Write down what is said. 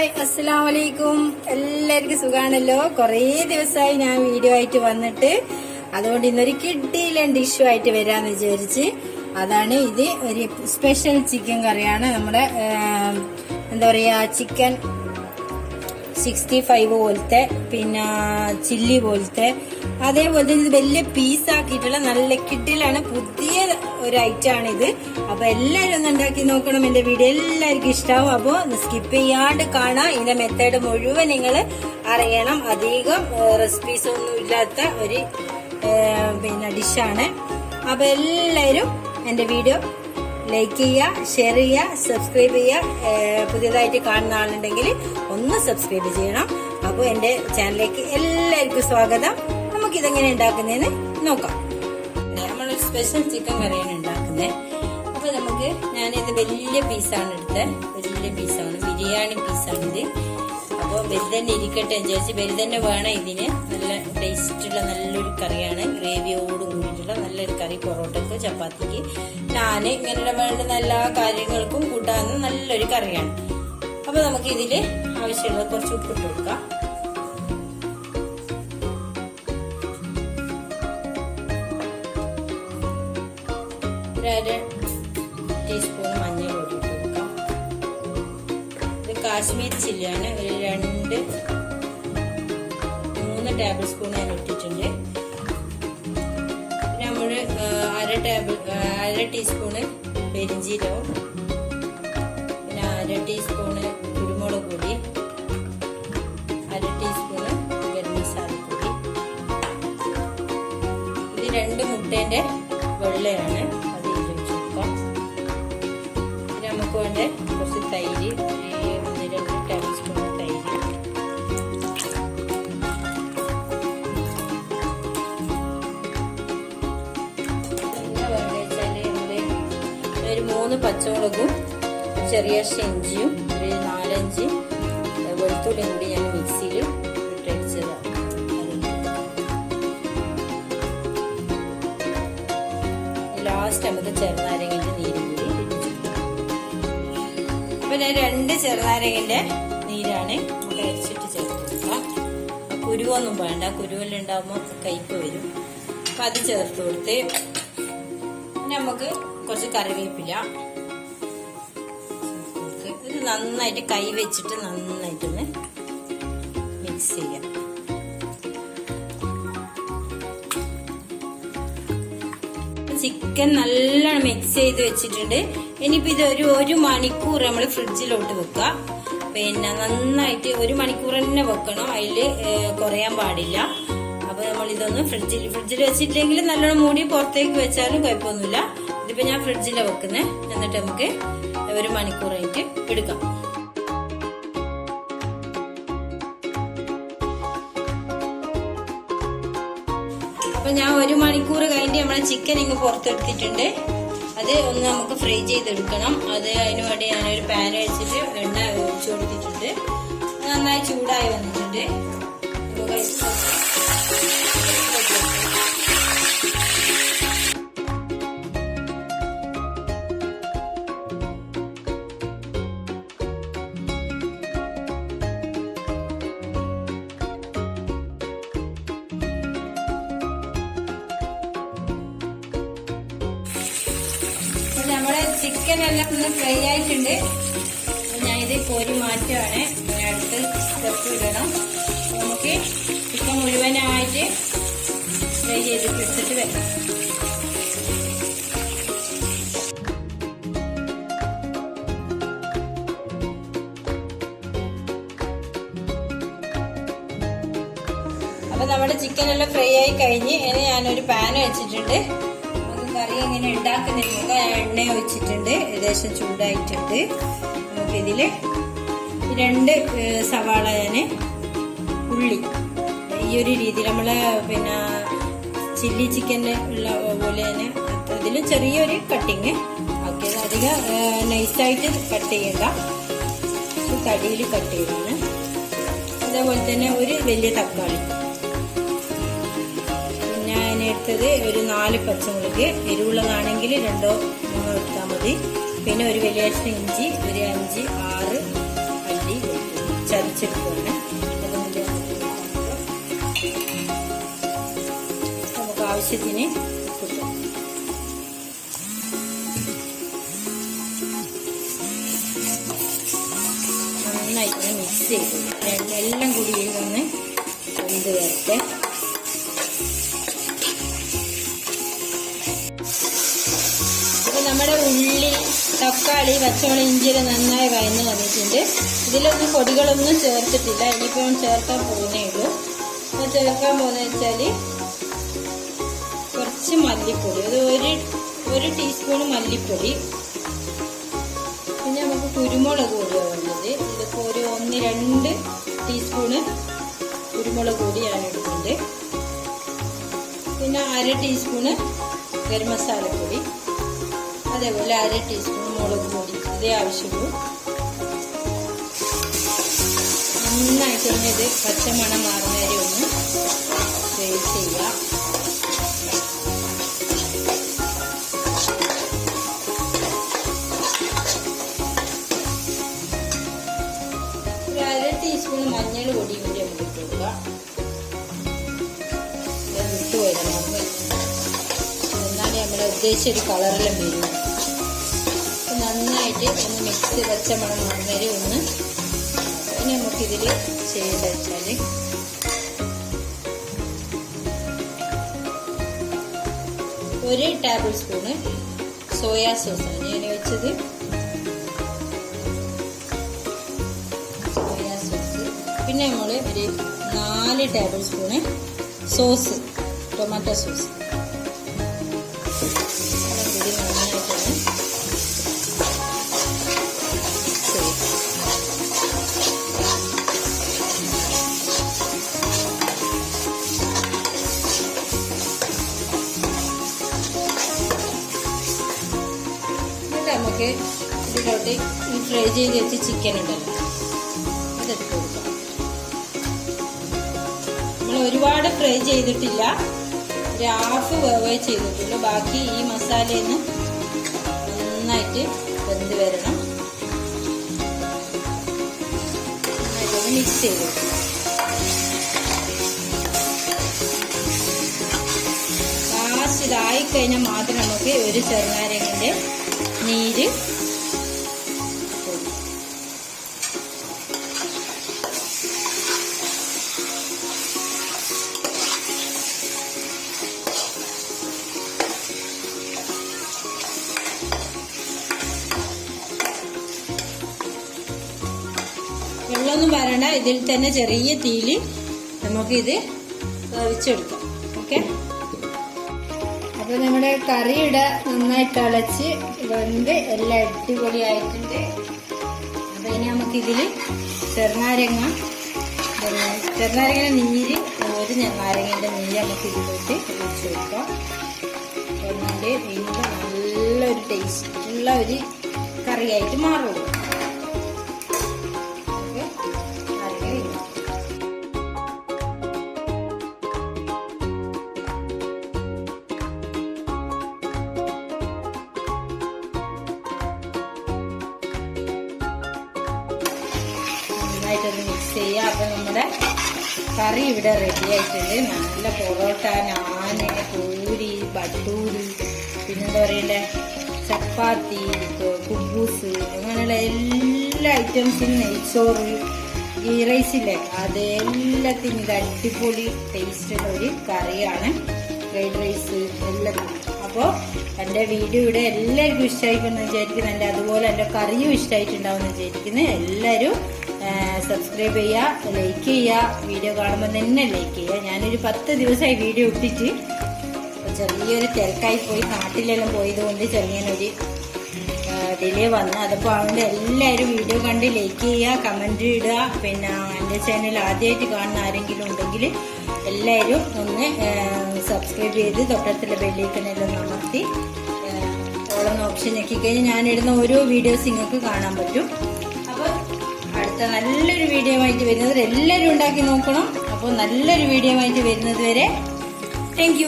Hi അസ്സലാം വലൈക്കും എല്ലാവർക്കും സുഖാണല്ലോ? കുറേ ദിവസമായി ഞാൻ വീഡിയോ ആയിട്ട് വന്നിട്ട്. അതുകൊണ്ട് ഇന്നൊരു കിഡിയിലും ഡിഷു ആയിട്ട് വരാന്ന് വിചാരിച്ച്. അതാണ് ഇത്. ഒരു സ്പെഷ്യൽ ചിക്കൻ കറിയാണ്. നമ്മുടെ എന്താ പറയാ ചിക്കൻ സിക്സ്റ്റി ഫൈവ് പോലത്തെ പിന്നെ ചില്ലി പോലത്തെ. അതേപോലെ ഇത് വലിയ പീസ് ആക്കിയിട്ടുള്ള നല്ല കിഡിലാണ് പുതിയ ഒരു ഐറ്റം ആണ് ഇത് അപ്പൊ എല്ലാവരും ഒന്ന് ഉണ്ടാക്കി നോക്കണം എന്റെ വീഡിയോ. എല്ലാവർക്കും ഇഷ്ടാവും. അപ്പോൾ സ്കിപ്പ് ചെയ്യാണ്ട് കാണാം. ഇതിന്റെ മെത്തേഡ് മുഴുവൻ നിങ്ങൾ അറിയണം. അധികം റെസിപ്പീസ് ഒന്നും ഇല്ലാത്ത ഒരു പിന്നെ ഡിഷാണ് അപ്പൊ എല്ലാവരും എന്റെ വീഡിയോ ലൈക്ക് ചെയ്യുക ഷെയർ ചെയ്യുക സബ്സ്ക്രൈബ് ചെയ്യുക. പുതിയതായിട്ട് കാണുന്ന ആളുണ്ടെങ്കിൽ ഒന്ന് സബ്സ്ക്രൈബ് ചെയ്യണം. അപ്പോൾ എന്റെ ചാനലിലേക്ക് എല്ലാവർക്കും സ്വാഗതം. നമുക്ക് ഇതെങ്ങനെ ഉണ്ടാക്കുന്നതെന്ന് നോക്കാം. നമ്മളൊരു സ്പെഷ്യൽ ചിക്കൻ കറിയാണ് ഉണ്ടാക്കുന്നത്. അപ്പോൾ നമുക്ക് ഞാനിത് വലിയ പീസാണ് എടുത്തത്. വലിയ പീസാണ് ബിരിയാണി പീസാണിത് അപ്പോൾ വെരുതെ ഇരിക്കട്ടെ എന്ന് വിചാരിച്ച് വലുതന്നെ വേണം ഇതിന്. നല്ല ടേസ്റ്റുള്ള നല്ലൊരു കറിയാണ്. ഗ്രേവിയോട് കൂടിയിട്ടുള്ള നല്ലൊരു കറി പൊറോട്ടക്ക് ചപ്പാത്തിക്ക്. ഞാൻ ഇങ്ങനെ വേണ്ടുന്ന എല്ലാ കാര്യങ്ങൾക്കും കൂട്ടാവുന്ന നല്ലൊരു കറിയാണ്. അപ്പോൾ നമുക്ക് ഇതിൽ ആവശ്യമുള്ള കുറച്ച് ഉപ്പ് ഇട്ട് കൊടുക്കാം. ഒരു കാശ്മീർ ചില്ലിയാണ്. ഒരു രണ്ട് മൂന്ന് ടേബിൾ സ്പൂൺ ഞാൻ ഇട്ടിട്ടുണ്ട്. പിന്നെ നമ്മൾ അര ടേബിൾ അര ടീസ്പൂണ് പെരിഞ്ചീരവും പിന്നെ അര ടീസ്പൂണ് കുരുമുളക് പൊടി. അര ടീസ്പൂണ് ഗരം മസാല പൊടി. ഇത് രണ്ട് മുട്ടേന്റെ വെള്ളയാണ്. അത് ഇട്ട് പിന്നെ നമുക്ക് വേണ്ട കുറച്ച് തൈര്. ഒരു മൂന്ന് പച്ചമുളകും ചെറിയ ഇഞ്ചിയും ഒരു നാലഞ്ച് വെളുത്തുള്ളിയും കൂടി ഞാൻ മിക്സിയിൽ ഇട്ടടിച്ചതാണ് ലാസ്റ്റ് നമുക്ക് ചെറുനാരങ്ങന്റെ നീരും കൂടി അപ്പൊ ഞാൻ രണ്ട് ചെറുനാരങ്ങന്റെ നീരാണ് നമുക്ക് അരിച്ചിട്ട് ചേർത്ത് കൊടുക്കാം കുരുവൊന്നും വേണ്ട കുരുവെല്ലാം ഉണ്ടാകുമ്പോൾ കയ്പ് വരും. അപ്പൊ അത് ചേർത്ത് കൊടുത്ത് നമുക്ക് കുറച്ച് കറിവേപ്പില. ഇത് നന്നായിട്ട് കൈ വെച്ചിട്ട് നന്നായിട്ടൊന്ന് മിക്സ് ചെയ്യാം ചിക്കൻ നല്ലോണം മിക്സ് ചെയ്ത് വെച്ചിട്ടുണ്ട്. ഇനിയിപ്പോ ഇത് ഒരു ഒരു മണിക്കൂർ നമ്മൾ ഫ്രിഡ്ജിലോട്ട് വെക്കുക. പിന്നെ നന്നായിട്ട് ഒരു മണിക്കൂർ തന്നെ വെക്കണം. അതിൽ കുറയാൻ പാടില്ല. അപ്പൊ നമ്മൾ ഇതൊന്ന് ഫ്രിഡ്ജിൽ ഫ്രിഡ്ജിൽ വെച്ചിട്ടില്ലെങ്കിൽ നല്ലോണം മൂടി പുറത്തേക്ക് വെച്ചാലും കുഴപ്പമൊന്നുമില്ല. ഇതിപ്പോ ഞാൻ ഫ്രിഡ്ജിലാണ് വെക്കുന്നത് എന്നിട്ട് നമുക്ക് ഒരു മണിക്കൂറായിട്ട് എടുക്കാം. അപ്പൊ ഞാൻ ഒരു മണിക്കൂർ കഴിഞ്ഞിട്ട് നമ്മളെ ചിക്കൻ ഇങ്ങ് പുറത്തെടുത്തിട്ടുണ്ട്. അത് ഒന്ന് നമുക്ക് ഫ്രൈ ചെയ്തെടുക്കണം. അത് അതിന് വേണ്ടി ഞാനൊരു പാൻ വെച്ചിട്ട് എണ്ണ ഒഴിച്ചു കൊടുത്തിട്ടുണ്ട്. നന്നായി ചൂടായി വന്നിട്ടുണ്ട്. എല്ലാം ഒന്ന് ഫ്രൈ ആയിട്ടുണ്ട്. ഞാനിത് കോരി മാറ്റുകയാണ് അടുത്ത് സ്റ്റെപ്പ് ഇടണം. നമുക്ക് ചിക്കൻ മുഴുവനായിട്ട് ഫ്രൈ ചെയ്ത് എടുത്തിട്ട് വരാം അപ്പൊ നമ്മുടെ ചിക്കൻ എല്ലാം ഫ്രൈ ആയി കഴിഞ്ഞ് ഇനി ഞാനൊരു പാൻ വെച്ചിട്ടുണ്ട്. കറി എങ്ങനെ ഉണ്ടാക്കുന്നതിന് മുമ്പ് ഞാൻ എണ്ണ ഒഴിച്ചിട്ടുണ്ട്. ഏകദേശം ചൂടായിട്ടുണ്ട്. നമുക്ക് ഇതിൽ രണ്ട് സവാള ഞാൻ ഉള്ളി. ഈ ഒരു രീതിയിൽ നമ്മൾ പിന്നെ ചില്ലി ചിക്കന്റെ ഉള്ള പോലെ തന്നെ അതിൽ ചെറിയൊരു കട്ടിങ് ആക്കിയത് അധികം നൈസായിട്ട് കട്ട് ചെയ്യണ്ട. തടിയിൽ കട്ട് ചെയ്താണ്. അതേപോലെ തന്നെ ഒരു വലിയ തക്കാളി. അതിനെടുത്തത് ഒരു നാല് പച്ചമുളക് എരിവുള്ളതാണെങ്കിൽ രണ്ടോ മൂന്നോ എടുത്താൽ മതി. പിന്നെ ഒരു വലിയ ഇഞ്ചി ഒരു അഞ്ച് ആറ് അല്ലി അതിനുള്ളിൽ നമുക്ക് ആവശ്യത്തിന് നന്നായിട്ട് മിക്സ് ചെയ്തു. എല്ലാം കൂടി ഒന്ന് വെന്ത് വരട്ടെ. തക്കാളി പച്ചമുളക് ഇഞ്ചിയൊക്കെ നന്നായി വയന്ന് വന്നിട്ടുണ്ട്. ഇതിലൊന്നും പൊടികളൊന്നും ചേർത്തിട്ടില്ല. ഇനിയിപ്പോൾ ചേർക്കാൻ പോകുന്നേ ഉള്ളൂ. അപ്പോൾ ചേർക്കാൻ പോകുന്നത് വെച്ചാൽ കുറച്ച് മല്ലിപ്പൊടി. അത് ഒരു ഒരു ടീസ്പൂൺ മല്ലിപ്പൊടി. പിന്നെ നമുക്ക് കുരുമുളക് കൂടിയാണ് വേണ്ടത്. ഇതിപ്പോൾ ഒരു ഒന്ന് രണ്ട് ടീസ്പൂണ് കുരുമുളക് കൂടി ഞാൻ എടുക്കുന്നുണ്ട് പിന്നെ അര ടീസ്പൂണ് ഗരം മസാലപ്പൊടി. അതേപോലെ അര ടീസ്പൂൺ മുളക് പൊടി. അതേ ആവശ്യമുള്ളൂ. നന്നായിട്ട് തന്നെ ഇത് പച്ചമണം മാറുന്ന വരെ ഒന്ന് ഫ്രൈ ചെയ്യുക. ഒരു അര ടീസ്പൂൺ മഞ്ഞൾ പൊടി കൂടി ഇട്ട് കൊടുക്കുക. വരണം? എന്നാലേ നമ്മൾ ഉദ്ദേശിച്ച ഒരു കളറെല്ലാം വരും. നന്നായിട്ട് ഒന്ന് മിക്സ് പച്ചമണം മാറുന്നവരെ ഒന്ന് ഇനി നമുക്കിതിൽ ചെയ്ത് വെച്ചാൽ ഒരു ടേബിൾ സ്പൂണ് സോയാ സോസാണ് ഞാൻ വെച്ചത്. സോയാ സോസ് പിന്നെ നമ്മൾ ഒരു നാല് table spoon sauce tomato sauce അതും കൂടി നമുക്ക് ഇതിലോട്ട് ഈ ഫ്രൈ ചെയ്ത് വെച്ച് ചിക്കൻ ഉണ്ടല്ലോ അതെടുത്ത് കൊടുക്കാം. നമ്മൾ ഒരുപാട് ഫ്രൈ ചെയ്തിട്ടില്ല. ഒരു ഹാഫ് വേവേ ചെയ്തിട്ടുള്ളൂ. ബാക്കി ഈ മസാലയിൽ നിന്ന് നന്നായിട്ട് വെന്ത് വരണം. നന്നായിട്ടൊന്ന് മിക്സ് ചെയ്ത്. ലാസ്റ്റ് ഇതായി കഴിഞ്ഞാൽ മാത്രം നമുക്ക് ഒരു ചെറുനാരങ്ങന്റെ നീര്. വെള്ളമൊന്നും വരണ്ട. ഇതിൽ തന്നെ ചെറിയ തീയിൽ നമുക്കിത് വേവിച്ചെടുക്കാം. ഓക്കെ? അപ്പൊ നമ്മുടെ കറിയുടെ നന്നായി തിളച്ച് വെന്ത് എല്ലാം അടിപൊളിയായിട്ടുണ്ട്. അപ്പൊ ഇനി നമുക്കിതിൽ ചെറുനാരങ്ങ പിന്നെ ചെറുനാരങ്ങയുടെ നീര് ഒരു ചെറുനാരങ്ങയുടെ നീര് നമുക്ക് ഇതിലോട്ട് ഒഴിച്ചു കൊടുക്കാം. എന്നിട്ട് വീണ്ടും നല്ലൊരു ടേസ്റ്റ് ഉള്ള ഒരു കറിയായിട്ട് മാറുള്ളൂ. നന്നായിട്ടൊന്ന് മിക്സ് ചെയ്യുക. അപ്പൊ നമ്മുടെ കറി ഇവിടെ റെഡി ആയിട്ടുണ്ട്. നല്ല പൊറോട്ട നാന് പൂരി ബട്ടൂരി പിന്നെന്താ പറയണ്ടേ? ചപ്പാത്തി കുബൂസ് അങ്ങനെയുള്ള എല്ലാ ഐറ്റംസിനും നെയ്ച്ചോറ് ഈ റൈസ് അതെല്ലാത്തിനും ഇത് അടിപൊളി ടേസ്റ്റുള്ള ഒരു കറിയാണ്. ഫ്രൈഡ് റൈസ് എല്ലാം അപ്പോൾ എന്റെ വീഡിയോ ഇവിടെ എല്ലാവർക്കും ഇഷ്ടമായിട്ടെന്ന് വിചാരിക്കുന്നു. എന്റെ അതുപോലെ എന്റെ കറിയും ഇഷ്ടമായിട്ടുണ്ടാവും എന്ന് വിചാരിക്കുന്നു. എല്ലാവരും സബ്സ്ക്രൈബ് ചെയ്യുക ലൈക്ക് ചെയ്യുക വീഡിയോ കാണുമ്പോൾ തന്നെ ലൈക്ക് ചെയ്യുക ഞാനൊരു പത്ത് ദിവസമായി വീഡിയോ ഇട്ടിട്ട്. ചെറിയൊരു തിരക്കായി പോയി നാട്ടിലെല്ലാം പോയത് കൊണ്ട് ചെറിയൊരു ഡിലേ വന്നു. അതപ്പോൾ അതുകൊണ്ട് എല്ലാവരും വീഡിയോ കണ്ട് ലൈക്ക് ചെയ്യുക കമന്റ് ഇടുക. പിന്നെ എന്റെ ചാനൽ ആദ്യമായിട്ട് കാണുന്ന ആരെങ്കിലും ഉണ്ടെങ്കിൽ എല്ലാവരും ഒന്ന് സബ്സ്ക്രൈബ് ചെയ്ത് തൊട്ടത്തിലെ ബെല്ലിക്കനെല്ലാം അമർത്തി ഓളെന്ന ഓപ്ഷൻ ഞെക്കിക്കഴിഞ്ഞാൽ ഞാനിടുന്ന ഓരോ വീഡിയോസ് നിങ്ങൾക്ക് കാണാൻ പറ്റും. അടുത്ത നല്ലൊരു വീഡിയോ ആയിട്ട് വരുന്നത് എല്ലാവരും ഉണ്ടാക്കി നോക്കണം. അപ്പോൾ നല്ലൊരു വീഡിയോ ആയിട്ട് വരുന്നത് വരെ താങ്ക്